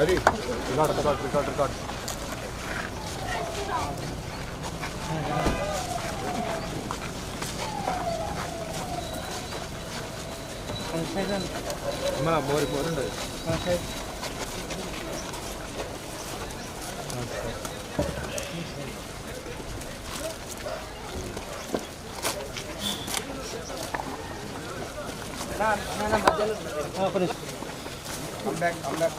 అది record record record record అమ్మా మోరి మోరి ఉండదు కమ్ బ్యాక్ కమ్ బ్యాక్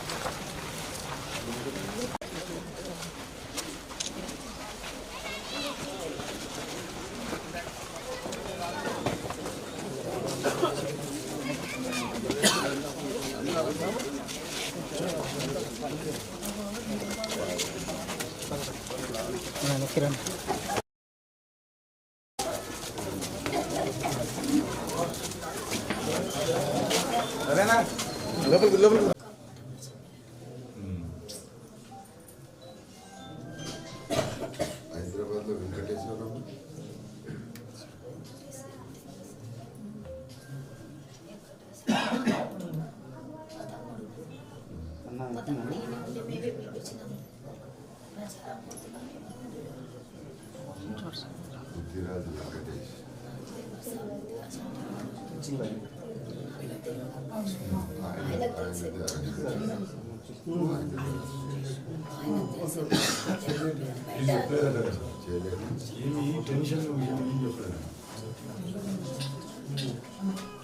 అదేనా లోపలికి లోపలికి హైదరాబాద్లో వెంకటేశ్వరం పృథ్వీరాజు వెంకటేష్ ఆయన ఆయనదే చేయలేదు ఏమి టెన్షన్ విషయం ఏం చెప్పలేదు గాంధీనగర్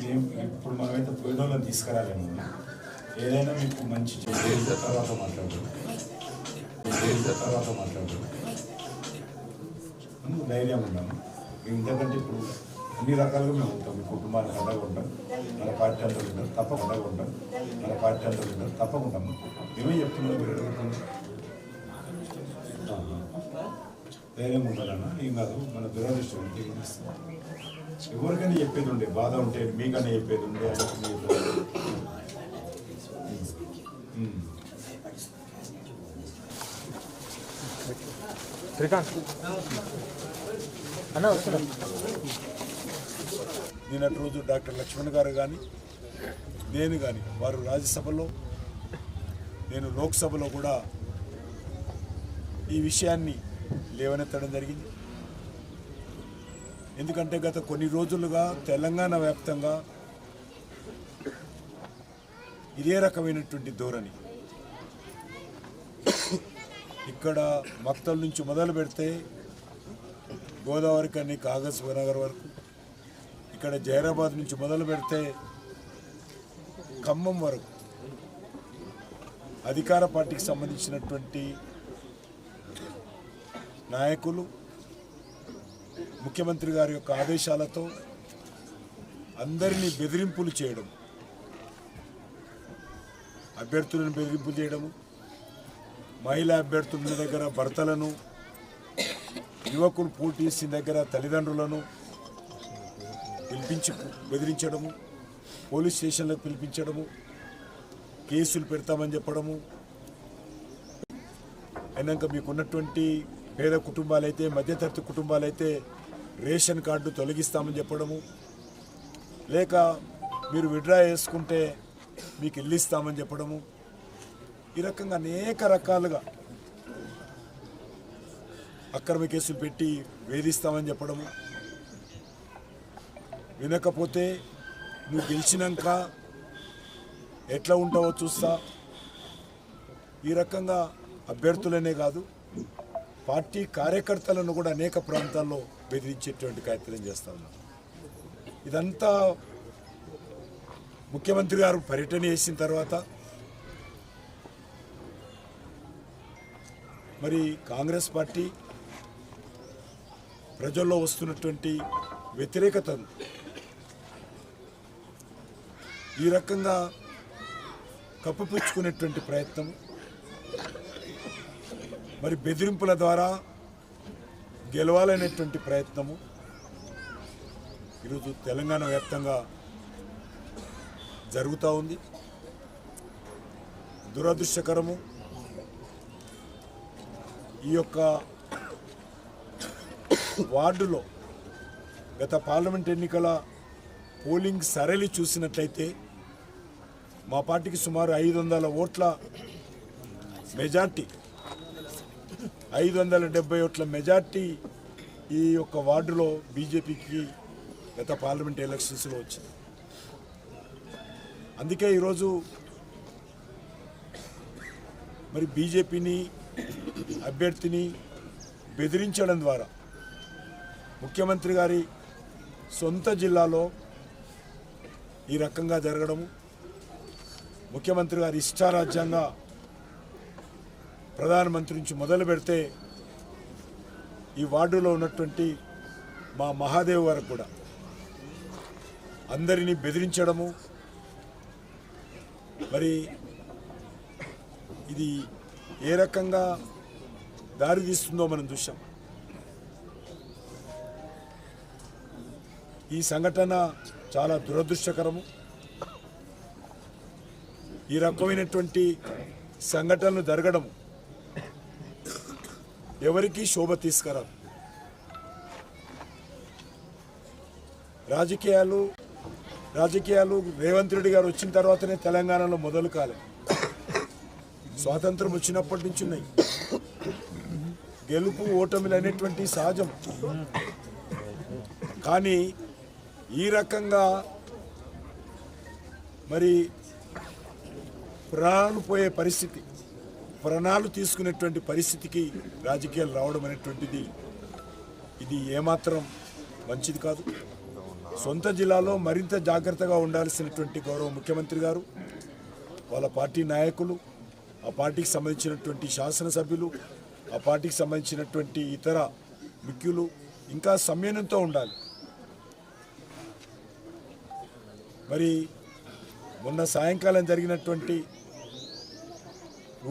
మేము ఇప్పుడు మనమైతే వాళ్ళని తీసుకురాలేము. ఏదైనా మీకు మంచి చేసిన తర్వాత మాట్లాడదు. చేసిన తర్వాత మాట్లాడదు. ధైర్యం ఉన్నాము ఇంతకంటే ఇప్పుడు అన్ని రకాలుగా మేము ఉంటాం. మీ కుటుంబానికి అండగా ఉంటాం. మన పార్టీ అందరూ ఉంటారు తప్పకుండా ఉంటాం. మన పార్టీ అందరూ ఉంటారు తప్పకుండా మేమే చెప్తున్నాం? మీరు ధైర్యం ఉండాలన్నా ఏం కాదు మన దురదృష్టం ఉంటే ఎవరికైనా చెప్పేది ఉండే బాధ ఉంటే మీకన్నా చెప్పేది ఉండే. శ్రీకాంత్. అన్న వస్తున్నా. నిన్నటి రోజు డాక్టర్ లక్ష్మణ్ గారు కానీ నేను కానీ వారు రాజ్యసభలో నేను లోక్సభలో కూడా ఈ విషయాన్ని లేవనెత్తడం జరిగింది. ఎందుకంటే గత కొన్ని రోజులుగా తెలంగాణ వ్యాప్తంగా ఇదే రకమైనటువంటి ధోరణి. ఇక్కడ మక్తల్ నుంచి మొదలు పెడితే గోదావరి కానీ కాగజ్ నగర్ వరకు ఇక్కడ జైరాబాద్ నుంచి మొదలు పెడితే ఖమ్మం వరకు అధికార పార్టీకి సంబంధించినటువంటి నాయకులు ముఖ్యమంత్రి గారి యొక్క ఆదేశాలతో అందరినీ బెదిరింపులు చేయడం అభ్యర్థులను బెదిరింపులు చేయడము మహిళా అభ్యర్థుల దగ్గర భర్తలను యువకులు పోటీ దగ్గర తల్లిదండ్రులను పిలిపించి బెదిరించడము పోలీస్ స్టేషన్లకు పిలిపించడము కేసులు పెడతామని చెప్పడము. అయినాక మీకు ఉన్నటువంటి పేద కుటుంబాలైతే మధ్యతరగతి కుటుంబాలైతే రేషన్ కార్డు తొలగిస్తామని చెప్పడము. లేక మీరు విడ్రా చేసుకుంటే మీకు ఇల్లు ఇస్తామని చెప్పడము. ఈ రకంగా అనేక రకాలుగా అక్రమ కేసులు పెట్టి వేధిస్తామని చెప్పడము. వినకపోతే నువ్వు గెలిచినాక ఎట్లా ఉంటావో చూస్తా. ఈ రకంగా అభ్యర్థులనే కాదు. పార్టీ కార్యకర్తలను కూడా అనేక ప్రాంతాల్లో బెదిరించేటువంటి కార్యక్రమం చేస్తా ఇదంతా ముఖ్యమంత్రి గారు పర్యటన చేసిన తర్వాత మరి కాంగ్రెస్ పార్టీ ప్రజల్లో వస్తున్నటువంటి వ్యతిరేకతను ఈ రకంగా కప్పిపుచ్చుకునేటువంటి ప్రయత్నం మరి బెదిరింపుల ద్వారా గెలవాలనేటువంటి ప్రయత్నము. ఈరోజు తెలంగాణ వ్యాప్తంగా జరుగుతూ ఉంది. దురదృష్టకరము. ఈ యొక్క వార్డులో గత పార్లమెంట్ ఎన్నికల పోలింగ్ సరళి చూసినట్లయితే మా పార్టీకి సుమారు ఐదు వందల ఓట్ల మెజార్టీ ఐదు వందల డెబ్బై ఓట్ల మెజార్టీ ఈ యొక్క వార్డులో బీజేపీకి గత పార్లమెంట్ ఎలక్షన్స్లో వచ్చింది. అందుకే ఈరోజు మరి బీజేపీని అభ్యర్థిని బెదిరించడం ద్వారా ముఖ్యమంత్రి గారి సొంత జిల్లాలో ఈ రకంగా జరగడము ముఖ్యమంత్రి గారి ఇష్టారాజ్యంగా ప్రధానమంత్రి నుంచి మొదలు పెడితే ఈ వార్డులో ఉన్నటువంటి మా మహాదేవ్ వరకు కూడా అందరినీ బెదిరించడము మరి ఇది ఏ రకంగా దారి తీస్తుందో మనం చూసాం ఈ సంఘటన చాలా దురదృష్టకరము. ఈ రకమైనటువంటి సంఘటనలు జరగడము ఎవరికీ శోభ తీసుకురాదు రాజకీయాలు రాజకీయాలు రేవంత్ రెడ్డి గారు వచ్చిన తర్వాతనే తెలంగాణలో మొదలు కాలే. స్వాతంత్రం వచ్చినప్పటి నుంచి ఉన్నాయి. గెలుపు ఓటమిలు అనేటువంటి సహజం. కానీ ఈ రకంగా మరి ప్రాణాలు పోయే పరిస్థితి. ప్రాణాలు తీసుకునేటువంటి పరిస్థితికి రాజకీయాలు రావడం అనేటువంటిది ఇది ఏమాత్రం మంచిది కాదు. సొంత జిల్లాలో మరింత జాగ్రత్తగా ఉండాల్సినటువంటి గౌరవ ముఖ్యమంత్రి గారు వాళ్ళ పార్టీ నాయకులు ఆ పార్టీకి సంబంధించినటువంటి శాసనసభ్యులు ఆ పార్టీకి సంబంధించినటువంటి ఇతర ముఖ్యులు ఇంకా సంయనంతో ఉండాలి. మరి మొన్న సాయంకాలం జరిగినటువంటి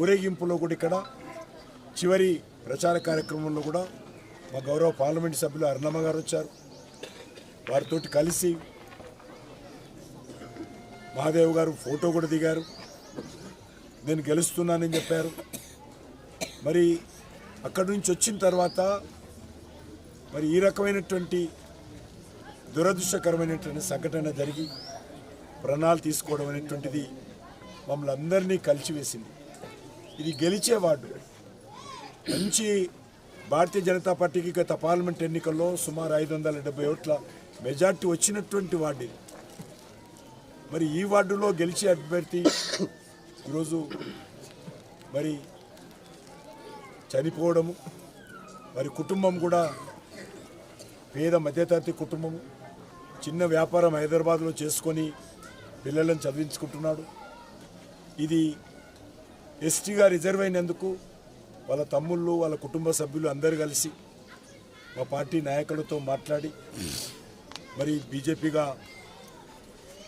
ఊరేగింపులో కూడా ఇక్కడ చివరి ప్రచార కార్యక్రమంలో కూడా మా గౌరవ పార్లమెంట్ సభ్యులు అరుణమ్మ గారు వచ్చారు. వారితో కలిసి మహాదేవ్ గారు ఫోటో కూడా దిగారు. నేను గెలుస్తున్నానని చెప్పారు. మరి అక్కడి నుంచి వచ్చిన తర్వాత మరి ఈ రకమైనటువంటి దురదృష్టకరమైనటువంటి సంఘటన జరిగి ప్రాణాలు తీసుకోవడం అనేటువంటిది మమ్మల్ని అందరినీ కలిసివేసింది ఇది గెలిచే వార్డు మంచి భారతీయ జనతా పార్టీకి గత పార్లమెంట్ ఎన్నికల్లో సుమారు ఐదు వందల డెబ్బై ఓట్ల మెజార్టీ వచ్చినటువంటి వార్డు ఇది మరి ఈ వార్డులో గెలిచే అభ్యర్థి ఈరోజు మరి చనిపోవడము మరి కుటుంబం కూడా పేద మధ్యతరగతి కుటుంబము చిన్న వ్యాపారం హైదరాబాద్లో చేసుకొని పిల్లలను చదివించుకుంటున్నాడు. ఇది ఎస్టీగా రిజర్వ్ అయినందుకు వాళ్ళ తమ్ముళ్ళు వాళ్ళ కుటుంబ సభ్యులు అందరూ కలిసి మా పార్టీ నాయకులతో మాట్లాడి మరి బీజేపీగా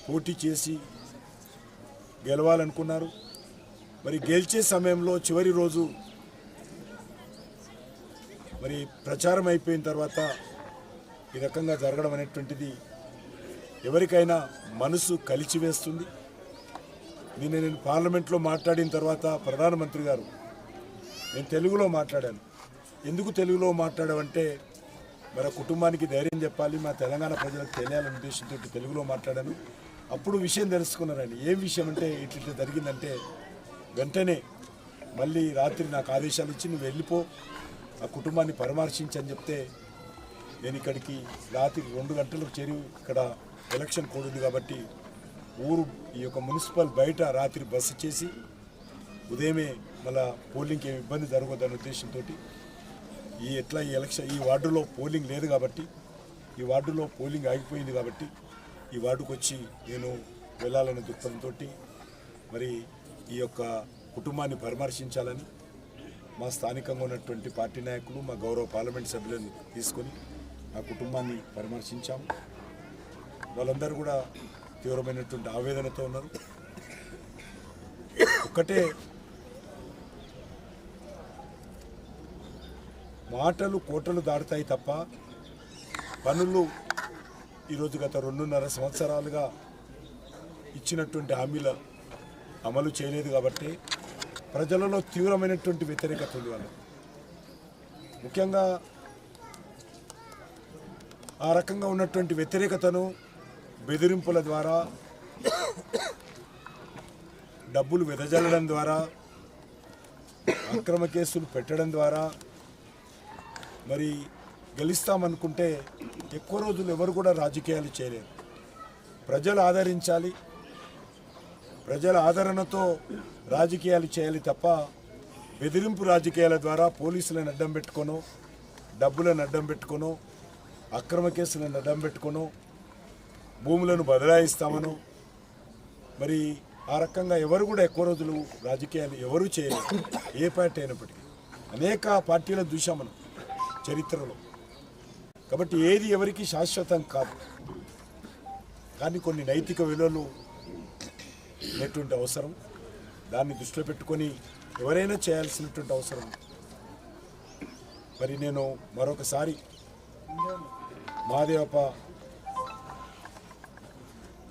పోటీ చేసి గెలవాలనుకున్నారు. మరి గెలిచే సమయంలో చివరి రోజు మరి ప్రచారం అయిపోయిన తర్వాత ఈ రకంగా జరగడం అనేటువంటిది ఎవరికైనా మనసు కలిచివేస్తుంది. నిన్న నేను పార్లమెంట్లో మాట్లాడిన తర్వాత ప్రధానమంత్రి గారు నేను తెలుగులో మాట్లాడాను. ఎందుకు తెలుగులో మాట్లాడామంటే మరి కుటుంబానికి ధైర్యం చెప్పాలి మా తెలంగాణ ప్రజలకు తెలియాలనే ఉద్దేశంతో తెలుగులో మాట్లాడాను. అప్పుడు విషయం తెలుసుకున్నారండి ఏం విషయం అంటే ఇట్లా ఇట్లా జరిగిందంటే వెంటనే మళ్ళీ రాత్రి నాకు ఆదేశాలు ఇచ్చి నువ్వు వెళ్ళిపో ఆ కుటుంబాన్ని పరామర్శించని చెప్తే నేను ఇక్కడికి రాత్రి రెండు గంటలకు చేరి ఇక్కడ ఎలక్షన్ కోడ్ ఉంది కాబట్టి ఊరు ఈ యొక్క మున్సిపల్ బయట రాత్రి బస్సు చేసి ఉదయమే మళ్ళా పోలింగ్కి ఏమి ఇబ్బంది జరగదన్న ఉద్దేశంతో ఈ ఎట్లా ఈ ఎలక్షన్ ఈ వార్డులో పోలింగ్ లేదు కాబట్టి ఈ వార్డులో పోలింగ్ ఆగిపోయింది కాబట్టి ఈ వార్డుకు వచ్చి నేను వెళ్ళాలనే దృక్పథంతో మరి ఈ యొక్క కుటుంబాన్ని పరామర్శించాలని మా స్థానికంగా ఉన్నటువంటి పార్టీ నాయకులు మా గౌరవ పార్లమెంట్ సభ్యులను తీసుకొని ఆ కుటుంబాన్ని పరామర్శించాము. వాళ్ళందరూ కూడా తీవ్రమైనటువంటి ఆవేదనతో ఉన్నారు. ఒక్కటే మాటలు కోటలు దాటుతాయి తప్ప పనులు ఈరోజు గత రెండున్నర సంవత్సరాలుగా ఇచ్చినటువంటి హామీల అమలు చేయలేదు కాబట్టి ప్రజలలో తీవ్రమైనటువంటి వ్యతిరేకత ఉంది ముఖ్యంగా ఆ రకంగా ఉన్నటువంటి వ్యతిరేకతను బెదిరింపుల ద్వారా డబ్బులు వెదజల్లడం ద్వారా అక్రమ కేసులు పెట్టడం ద్వారా మరి గెలుస్తామనుకుంటే ఎక్కువ రోజులు ఎవరు కూడా రాజకీయాలు చేయలేరు. ప్రజలు ఆదరించాలి. ప్రజల ఆదరణతో రాజకీయాలు చేయాలి తప్ప బెదిరింపు రాజకీయాల ద్వారా పోలీసులను అడ్డం పెట్టుకోను డబ్బులను అడ్డం పెట్టుకోను అక్రమ కేసులను అడ్డం పెట్టుకోను భూములను బదలాయిస్తామనో. మరి ఆ రకంగా ఎవరు కూడా ఎక్కువ రోజులు రాజకీయాలు ఎవరు చేయలేదు. ఏ పార్టీ అయినప్పటికీ. అనేక పార్టీలను చూసాం మనం చరిత్రలో. కాబట్టి ఏది ఎవరికి శాశ్వతం కాదు. కానీ కొన్ని నైతిక విలువలు అనేటువంటి అవసరం. దాన్ని దృష్టిలో పెట్టుకొని ఎవరైనా చేయాల్సినటువంటి అవసరం. మరి నేను మరొకసారి మాదేవప్ప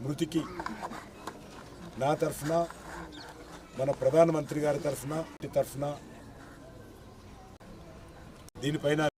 మృతికి నా తరఫున మన ప్రధానమంత్రి గారి తరఫున తరఫున దీనిపైన